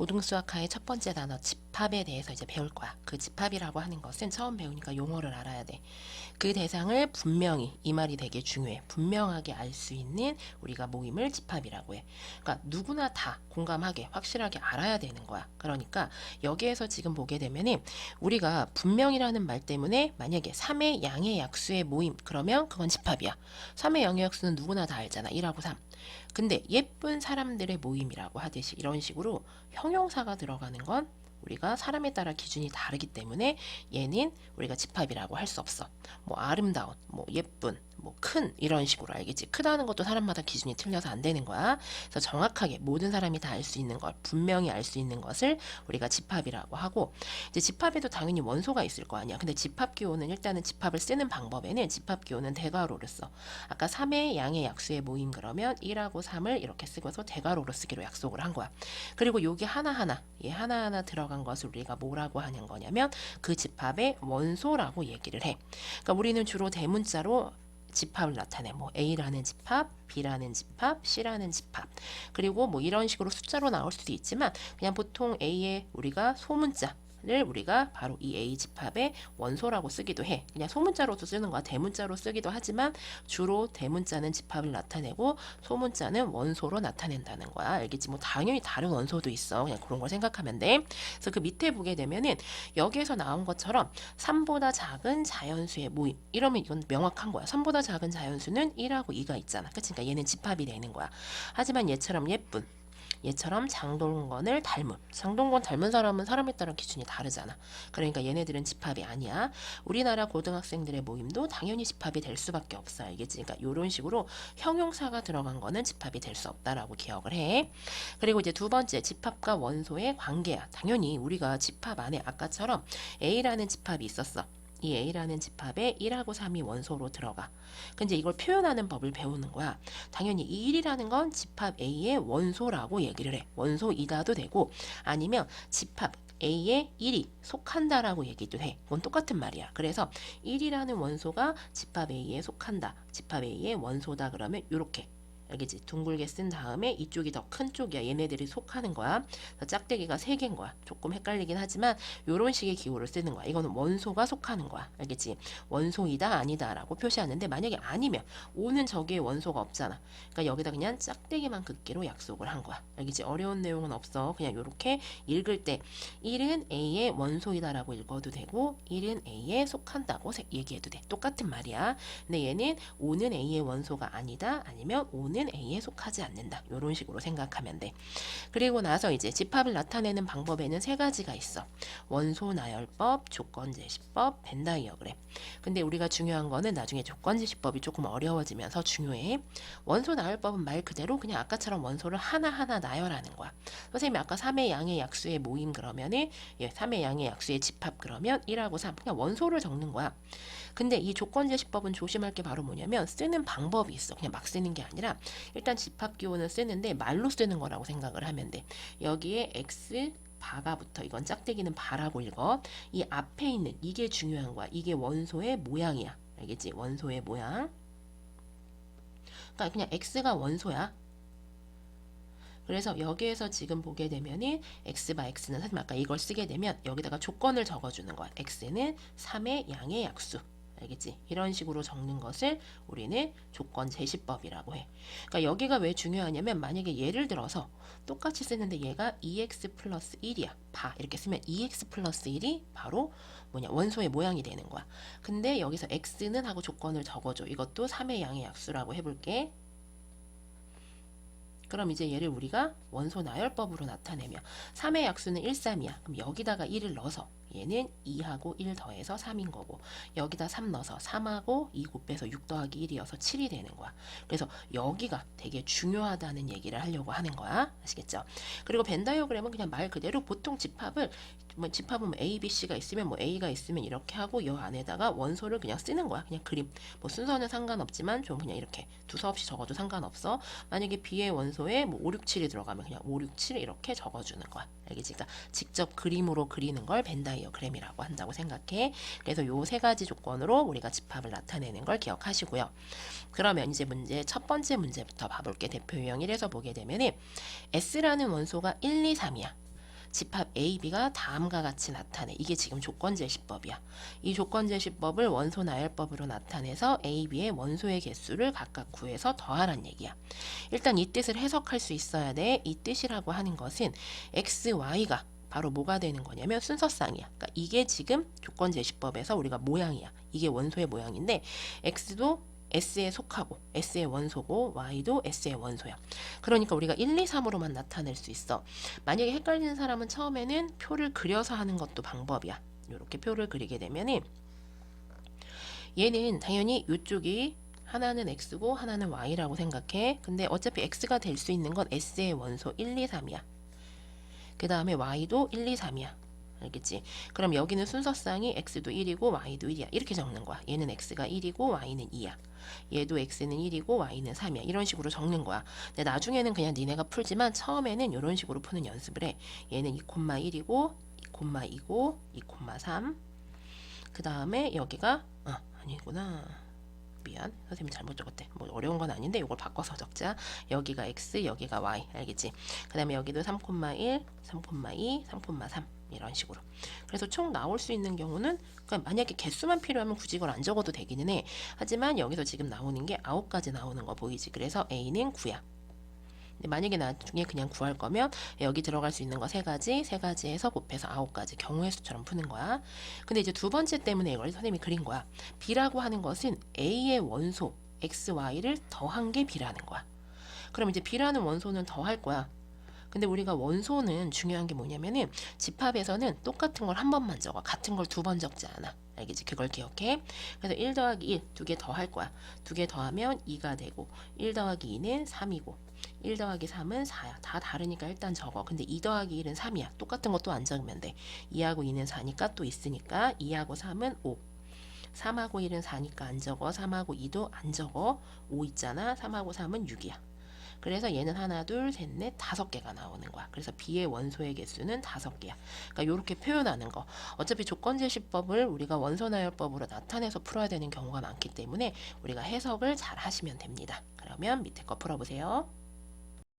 고등수학과의 첫 번째 단어 집합에 대해서 이제 배울 거야. 그 집합이라고 하는 것은 처음 배우니까 용어를 알아야 돼. 그 대상을 분명히 이 말이 되게 중요해. 분명하게 알 수 있는 우리가 모임을 집합이라고 해. 그러니까 누구나 다 공감하게 확실하게 알아야 되는 거야. 그러니까 여기에서 지금 보게 되면은 우리가 분명이라는 말 때문에 만약에 3의 양의 약수의 모임 그러면 그건 집합이야. 3의 양의 약수는 누구나 다 알잖아. 1하고 3. 근데 예쁜 사람들의 모임이라고 하듯이 이런 식으로 형용사가 들어가는 건 우리가 사람에 따라 기준이 다르기 때문에 얘는 우리가 집합이라고 할 수 없어. 뭐 아름다운, 뭐 예쁜, 뭐 큰 이런 식으로 알겠지. 크다는 것도 사람마다 기준이 틀려서 안 되는 거야. 그래서 정확하게 모든 사람이 다 알 수 있는 걸 분명히 알 수 있는 것을 우리가 집합이라고 하고 이제 집합에도 당연히 원소가 있을 거 아니야. 근데 집합 기호는 일단은 집합을 쓰는 방법에는 집합 기호는 대괄호를 써. 아까 3의 양의 약수의 모임 그러면 1하고 3을 이렇게 쓰고서 대괄호로 쓰기로 약속을 한 거야. 그리고 여기 하나하나, 얘 하나하나 들어간 것을 우리가 뭐라고 하는 거냐면 그 집합의 원소라고 얘기를 해. 그러니까 우리는 주로 대문자로 집합을 나타내. 뭐 A라는 집합, B라는 집합, C라는 집합. 그리고 뭐 이런 식으로 숫자로 나올 수도 있지만 그냥 보통 A의 우리가 소문자 를 우리가 바로 이 A 집합의 원소라고 쓰기도 해. 그냥 소문자로도 쓰는 거야. 대문자로 쓰기도 하지만 주로 대문자는 집합을 나타내고 소문자는 원소로 나타낸다는 거야. 알겠지? 뭐 당연히 다른 원소도 있어. 그냥 그런 걸 생각하면 돼. 그래서 그 밑에 보게 되면은 여기에서 나온 것처럼 3보다 작은 자연수의 모임. 이러면 이건 명확한 거야. 3보다 작은 자연수는 1하고 2가 있잖아. 그치? 그러니까 얘는 집합이 되는 거야. 하지만 얘처럼 예쁜 얘처럼 장동건을 닮은 장동건 닮은 사람은 사람에 따라 기준이 다르잖아. 그러니까 얘네들은 집합이 아니야. 우리나라 고등학생들의 모임도 당연히 집합이 될 수밖에 없어. 알겠지? 그러니까 이런 식으로 형용사가 들어간 거는 집합이 될 수 없다라고 기억을 해. 그리고 이제 두 번째 집합과 원소의 관계야. 당연히 우리가 집합 안에 아까처럼 A라는 집합이 있었어. 이 A라는 집합에 1하고 3이 원소로 들어가. 근데 이걸 표현하는 법을 배우는 거야. 당연히 이 1이라는 건 집합 A의 원소라고 얘기를 해. 원소이다도 되고 아니면 집합 A의 1이 속한다라고 얘기도 해. 그건 똑같은 말이야. 그래서 1이라는 원소가 집합 A에 속한다. 집합 A의 원소다 그러면 이렇게 알겠지? 둥글게 쓴 다음에 이쪽이 더 큰 쪽이야. 얘네들이 속하는 거야. 짝대기가 세 개인 거야. 조금 헷갈리긴 하지만 이런 식의 기호를 쓰는 거야. 이거는 원소가 속하는 거야. 알겠지? 원소이다 아니다라고 표시하는데 만약에 아니면 오는 저기에 원소가 없잖아. 그러니까 여기다 그냥 짝대기만 긋기로 약속을 한 거야. 알겠지? 어려운 내용은 없어. 그냥 이렇게 읽을 때 1은 A의 원소이다라고 읽어도 되고 1은 A에 속한다고 세- 얘기해도 돼. 똑같은 말이야. 근데 얘는 5는 A의 원소가 아니다. 아니면 5는 A에 속하지 않는다. 이런 식으로 생각하면 돼. 그리고 나서 이제 집합을 나타내는 방법에는 세 가지가 있어. 원소 나열법, 조건 제시법, 벤 다이어그램. 근데 우리가 중요한 거는 나중에 조건 제시법이 조금 어려워지면서 중요해. 원소 나열법은 말 그대로 그냥 아까처럼 원소를 하나하나 나열하는 거야. 선생님이 아까 3의 양의 약수의 모임 그러면은 예, 3의 양의 약수의 집합 그러면 1하고 3 그냥 원소를 적는 거야. 근데 이 조건 제시법은 조심할 게 바로 뭐냐면 쓰는 방법이 있어. 그냥 막 쓰는 게 아니라 일단 집합 기호는 쓰는데 말로 쓰는 거라고 생각을 하면 돼. 여기에 x 바가 붙어 이건 짝대기는 바라고 읽어. 이 앞에 있는 이게 중요한 거야. 이게 원소의 모양이야. 알겠지? 원소의 모양. 그러니까 그냥 x가 원소야. 그래서 여기에서 지금 보게 되면은 x 바 x는 사실 아까 이걸 쓰게 되면 여기다가 조건을 적어주는 거야. x는 3의 양의 약수. 알겠지? 이런 식으로 적는 것을 우리는 조건 제시법이라고 해. 그러니까 여기가 왜 중요하냐면 만약에 예를 들어서 똑같이 쓰는데 얘가 2x 플러스 1이야. 봐. 이렇게 쓰면 2x 플러스 1이 바로 뭐냐 원소의 모양이 되는 거야. 근데 여기서 x는 하고 조건을 적어줘. 이것도 3의 양의 약수라고 해볼게. 그럼 이제 얘를 우리가 원소 나열법으로 나타내면 3의 약수는 1, 3이야. 그럼 여기다가 1을 넣어서 얘는 2하고 1 더해서 3인 거고 여기다 3 넣어서 3하고 2 곱해서 6 더하기 1이어서 7이 되는 거야. 그래서 여기가 되게 중요하다는 얘기를 하려고 하는 거야. 아시겠죠? 그리고 벤 다이어그램은 그냥 말 그대로 보통 집합을 뭐 집합은 뭐 A, B, C가 있으면 뭐 A가 있으면 이렇게 하고 여 안에다가 원소를 그냥 쓰는 거야. 그냥 그림. 뭐 순서는 상관없지만 좀 그냥 이렇게 두서없이 적어도 상관없어. 만약에 B의 원소에 뭐 5, 6, 7이 들어가면 그냥 5, 6, 7 이렇게 적어주는 거야. 알겠지? 그러니까 직접 그림으로 그리는 걸 벤 다이 어그램이라고 한다고 생각해. 그래서 요 세 가지 조건으로 우리가 집합을 나타내는 걸 기억하시고요. 그러면 이제 문제 첫 번째 문제부터 봐볼게. 대표 유형 1에서 보게 되면은 S라는 원소가 1, 2, 3이야. 집합 A, B가 다음과 같이 나타내. 이게 지금 조건제시법이야. 이 조건제시법을 원소 나열법으로 나타내서 A, B의 원소의 개수를 각각 구해서 더하란 얘기야. 일단 이 뜻을 해석할 수 있어야 돼. 이 뜻이라고 하는 것은 X, Y가 바로 뭐가 되는 거냐면 순서쌍이야. 그러니까 이게 지금 조건 제시법에서 우리가 모양이야. 이게 원소의 모양인데 X도 S에 속하고 S의 원소고 Y도 S의 원소야. 그러니까 우리가 1, 2, 3으로만 나타낼 수 있어. 만약에 헷갈리는 사람은 처음에는 표를 그려서 하는 것도 방법이야. 이렇게 표를 그리게 되면은 얘는 당연히 이쪽이 하나는 x고 하나는 y라고 생각해. 근데 어차피 x가 될 수 있는 건 s의 원소 1, 2, 3이야. 그 다음에 y도 1, 2, 3이야. 알겠지? 그럼 여기는 순서상이 x도 1이고 y도 1이야. 이렇게 적는 거야. 얘는 x가 1이고 y는 2야. 얘도 x는 1이고 y는 3이야. 이런 식으로 적는 거야. 근데 나중에는 그냥 니네가 풀지만 처음에는 이런 식으로 푸는 연습을 해. 얘는 2,1이고 2,2고 2,3. 그 다음에 여기가 아 아니구나. 미안. 선생님 잘못 적었대. 뭐 어려운 건 아닌데 이걸 바꿔서 적자. 여기가 x 여기가 y. 알겠지? 그 다음에 여기도 3,1 3,2 3,3 이런 식으로. 그래서 총 나올 수 있는 경우는 그러니까 만약에 개수만 필요하면 굳이 이걸 안 적어도 되기는 해. 하지만 여기서 지금 나오는 게 9가지 나오는 거 보이지? 그래서 a는 9야. 근데 만약에 나중에 그냥 구할 거면 여기 들어갈 수 있는 거 세 가지, 세 가지에서 곱해서 아홉 가지 경우의 수처럼 푸는 거야. 근데 이제 두 번째 때문에 이걸 선생님이 그린 거야. B라고 하는 것은 A의 원소 X, Y를 더한 게 B라는 거야. 그럼 이제 B라는 원소는 더할 거야. 근데 우리가 원소는 중요한 게 뭐냐면은 집합에서는 똑같은 걸 한 번만 적어. 같은 걸 두 번 적지 않아. 알겠지? 그걸 기억해. 그래서 1 더하기 1, 두 개 더 할 거야. 두 개 더하면 2가 되고 1 더하기 2는 3이고 1 더하기 3은 4야. 다 다르니까 일단 적어. 근데 2 더하기 1은 3이야. 똑같은 것도 안 적으면 돼. 2하고 2는 4니까 또 있으니까 2하고 3은 5. 3하고 1은 4니까 안 적어. 3하고 2도 안 적어. 5 있잖아. 3하고 3은 6이야. 그래서 얘는 하나, 둘, 셋, 넷, 다섯 개가 나오는 거야. 그래서 B의 원소의 개수는 다섯 개야. 그러니까 이렇게 표현하는 거. 어차피 조건제시법을 우리가 원소나열법으로 나타내서 풀어야 되는 경우가 많기 때문에 우리가 해석을 잘 하시면 됩니다. 그러면 밑에 거 풀어보세요.